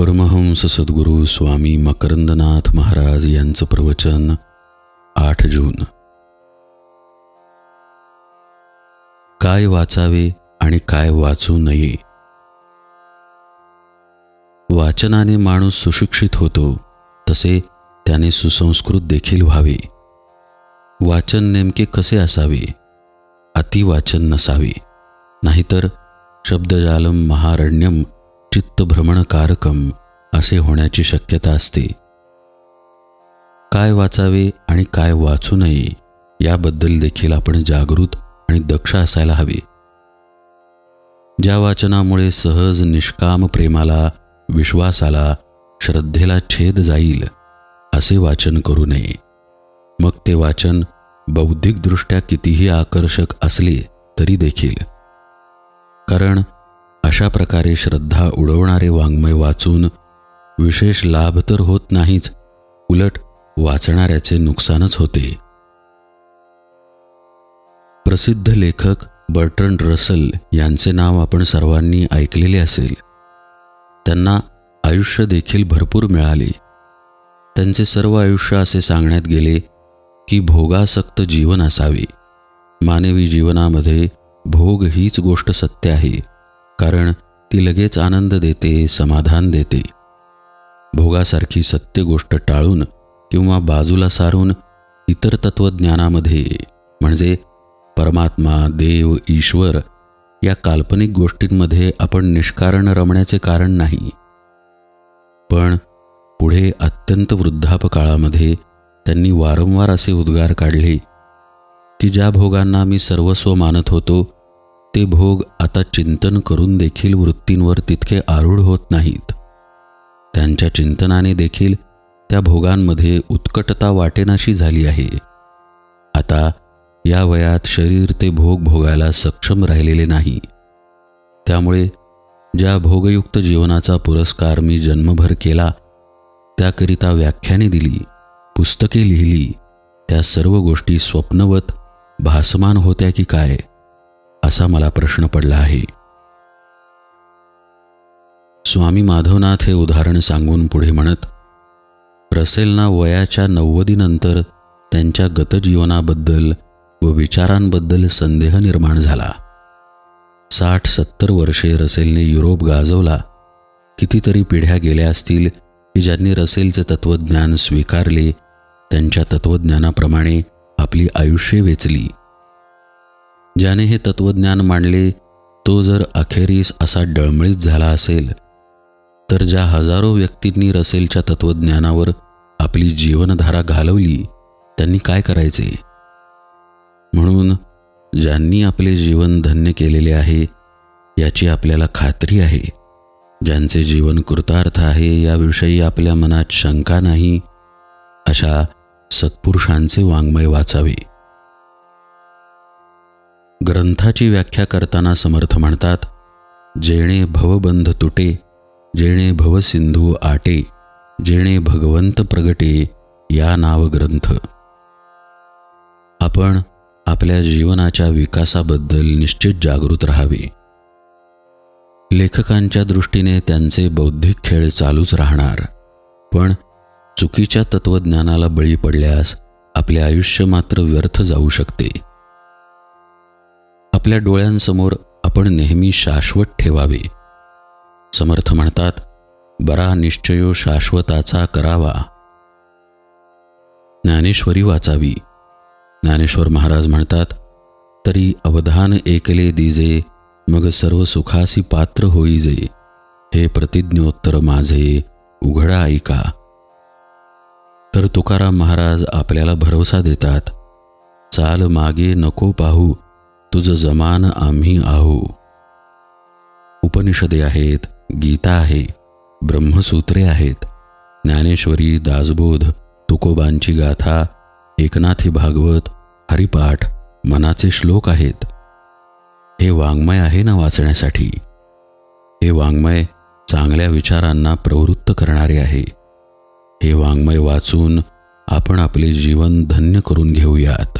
परमहंस सद्गुरू स्वामी मकरंदनाथ महाराज यांचं प्रवचन आठ जून. काय वाचावे आणि काय वाचू नये? वाचनाने माणूस सुशिक्षित होतो तसे त्याने सुसंस्कृत देखील व्हावे. वाचन नेमके कसे असावे? अतिवाचन नसावे. नाहीतर शब्दजालम महारण्यम चित्तभ्रमणकारकम असे होण्याची शक्यता असते. काय वाचावे आणि काय वाचू नये याबद्दल देखील आपण जागृत आणि दक्ष असायला हवे. ज्या वाचनामुळे सहज निष्काम प्रेमाला विश्वासाला श्रद्धेला छेद जाईल असे वाचन करू नये. मग ते वाचन बौद्धिकदृष्ट्या कितीही आकर्षक असले तरी देखील. कारण अशा प्रकारे श्रद्धा उडवणारे वाङ्मय वाचून विशेष लाभ तर होत नाहीच उलट वाचणाऱ्याचे नुकसानच होते. प्रसिद्ध लेखक बर्टन रसल यांचे नाव आपण सर्वांनी ऐकलेले असेल. त्यांना आयुष्य देखील भरपूर मिळाले. त्यांचे सर्व आयुष्य असे सांगण्यात गेले की भोगासक्त जीवन असावे. मानवी जीवनामध्ये भोग हीच गोष्ट सत्य आहे. कारण ती लगेच आनंद देते समाधान देते. भोगासारखी सत्य गोष्ट टाळून किंवा बाजूला सारून इतर तत्त्वज्ञानामध्ये म्हणजे परमात्मा देव ईश्वर या काल्पनिक गोष्टींमध्ये आपण निष्कारण रमण्याचे कारण नाही. पण पुढे अत्यंत वृद्धापकाळामध्ये त्यांनी वारंवार असे उद्गार काढले की ज्या भोगांना मी सर्वस्व मानत होतो ते भोग आता चिंतन करून देखील वृत्तींवर तितके आरूढ होत नाहीत. त्यांच्या चिंतनाने देखील त्या भोगांमध्ये उत्कटता वाटेनाशी झाली आहे. आता या वयात शरीर ते भोग भोगायला सक्षम राहिलेले नाही. त्यामुळे ज्या भोगयुक्त जीवनाचा पुरस्कार मी जन्मभर केला त्याकरिता व्याख्याने दिली पुस्तके लिहिली त्या सर्व गोष्टी स्वप्नवत भासमान होत्या की काय? असा मला प्रश्न पडला आहे. स्वामी माधवनाथ हे उदाहरण सांगून पुढे म्हणत रसेलना वयाच्या नव्वदीनंतर त्यांच्या गतजीवनाबद्दल व विचारांबद्दल संदेह निर्माण झाला. साठ सत्तर वर्षे रसेलने युरोप गाजवला. कितीतरी पिढ्या गेल्या असतील की ज्यांनी रसेलचे तत्त्वज्ञान स्वीकारले त्यांच्या तत्त्वज्ञानाप्रमाणे आपली आयुष्ये वेचली. ज्याने हे तत्त्वज्ञान मांडले तो जर अखेरीस असा डळमळीत झाला असेल तर ज्या हजारो व्यक्तींनी रसेलच्या तत्त्वज्ञानावर आपली जीवनधारा घालवली त्यांनी काय करायचे? म्हणून ज्यांनी आपले जीवन धन्य केलेले आहे याची आपल्याला खात्री आहे. ज्यांचे जीवन कृतार्थ आहे याविषयी आपल्या मनात शंका नाही अशा सत्पुरुषांचे वाङ्मय वाचावे. ग्रंथाची व्याख्या करताना समर्थ म्हणतात जेणे भवबंध तुटे जेणे भवसिंधू आटे जेणे भगवंत प्रगटे या नाव ग्रंथ. आपण आपल्या जीवनाच्या विकासाबद्दल निश्चित जागृत राहावे. लेखकांच्या दृष्टीने त्यांचे बौद्धिक खेळ चालूच राहणार पण चुकीच्या तत्त्वज्ञानाला बळी पडल्यास आपले आयुष्य मात्र व्यर्थ जाऊ शकते. आपल्या डोळ्यांसमोर आपण नेहमी शाश्वत ठेवावे. समर्थ म्हणतात बरा निश्चयो शाश्वताचा करावा. ज्ञानेश्वरी वाचावी. ज्ञानेश्वर महाराज म्हणतात तरी अवधान एकले दिजे मग सर्व सुखासी पात्र होईजे. हे प्रतिज्ञोत्तर माझे उघडा ऐका. तर तुकाराम महाराज आपल्याला भरवसा देतात चाल मागे नको पाहू तुझं जमान आम्ही आहो. उपनिषदे आहेत गीता आहे ब्रह्मसूत्रे आहेत. ज्ञानेश्वरी दासबोध तुकोबांची गाथा एकनाथी भागवत हरिपाठ मनाचे श्लोक आहेत. हे वाङ्मय आहे ना वाचण्यासाठी? हे वाङ्मय चांगल्या विचारांना प्रवृत्त करणारे आहे. हे वाङ्मय वाचून आपण आपले जीवन धन्य करून घेऊयात.